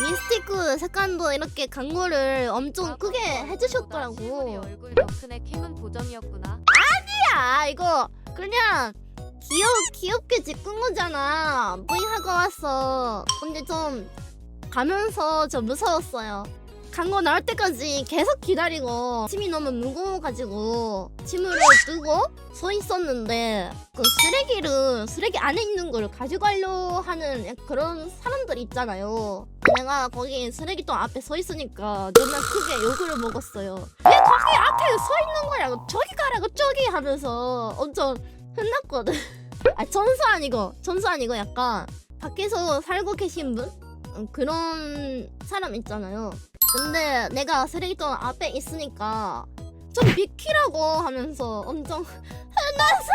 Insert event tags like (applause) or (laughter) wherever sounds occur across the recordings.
미스티크 색감도 이렇게 광고를 엄청 아, 크게 해주셨더라고. 얼굴 더 큰애 캠은 보정이었구나. 야 이거 그냥 귀여 귀엽게 찍은 거잖아. 뿌잉 하고 왔어. 근데 좀 가면서 좀 무서웠어요. 광고 나올 때까지 계속 기다리고 짐이 너무 무거워가지고 짐을 뜨고 서 있었는데 그 쓰레기를 쓰레기 안에 있는 걸 가져가려 하는 약- 그런 사람들 있잖아요. 내가 거기 쓰레기통 앞에 서 있으니까 존나 크게 욕을 먹었어요. 왜 거기 앞에 서 있는 거냐고 저기 가라고 저기 하면서 엄청 혼났거든. (laughs) 아 전수 아니고 전수 아니고 약간 밖에서 살고 계신 분 음, 그런 사람 있잖아요. 근데 내가 쓰레기통 앞에 있으니까 좀 비키라고 하면서 엄청 혼났어.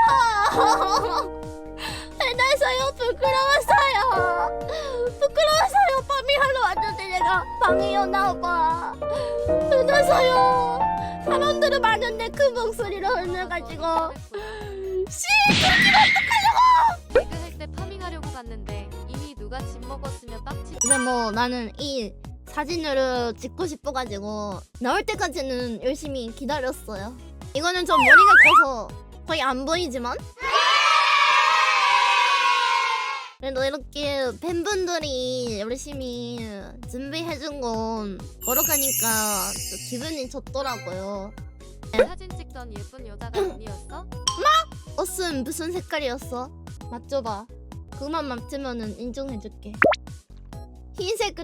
혼났어요. 부끄러웠어요. 부끄러워서요. 파밍하러 왔는데 내가 방이어 나와봐. 혼났어요. 사람들은 많은데 큰 목소리로 혼내가지고 씨 개그할 때 파밍하려고 갔는데 이미 누가 짐 먹었으면 빡치. 근데 뭐 나는 이 사진을 찍고 싶어가지고 나올 때까지는 열심히 기다렸어요. 이거는 좀 머리가 커서 거의 안 보이지만 그래도 이렇게 팬분들이 열심히 준비해준 건 보러 가니까 또 기분이 좋더라고요. 사진 찍던 예쁜 여자가 아니었어? 옷은 무슨 색깔이었어? 맞춰봐. 그만 맞추면은 인정해줄게. 흰색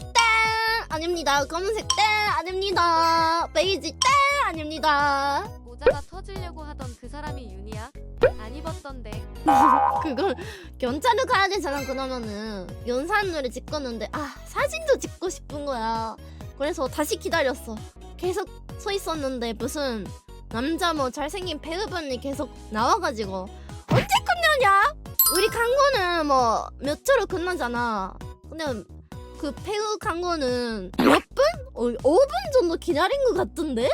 땡 아닙니다. 검은색 땡 아닙니다. 베이지 땡 아닙니다. 모자가 터지려고 하던 그 사람이 윤이야? 안 입었던데. (laughs) 그걸 견자를 가야 되잖아. 그러면은 연산을 찍었는데 아 사진도 찍고 싶은 거야. 그래서 다시 기다렸어. 계속 서 있었는데 무슨 남자 뭐 잘생긴 배우분이 계속 나와가지고 언제 끝나냐? 우리 광고는 뭐 몇 초로 끝나잖아. 근데 그 배우 광고는 몇 분? 어, 5분 정도 기다린 것 같던데?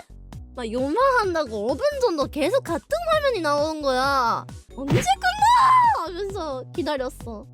막 요만한다고 5분 정도 계속 같은 화면이 나오는 거야. 언제 끝나? 하면서 기다렸어.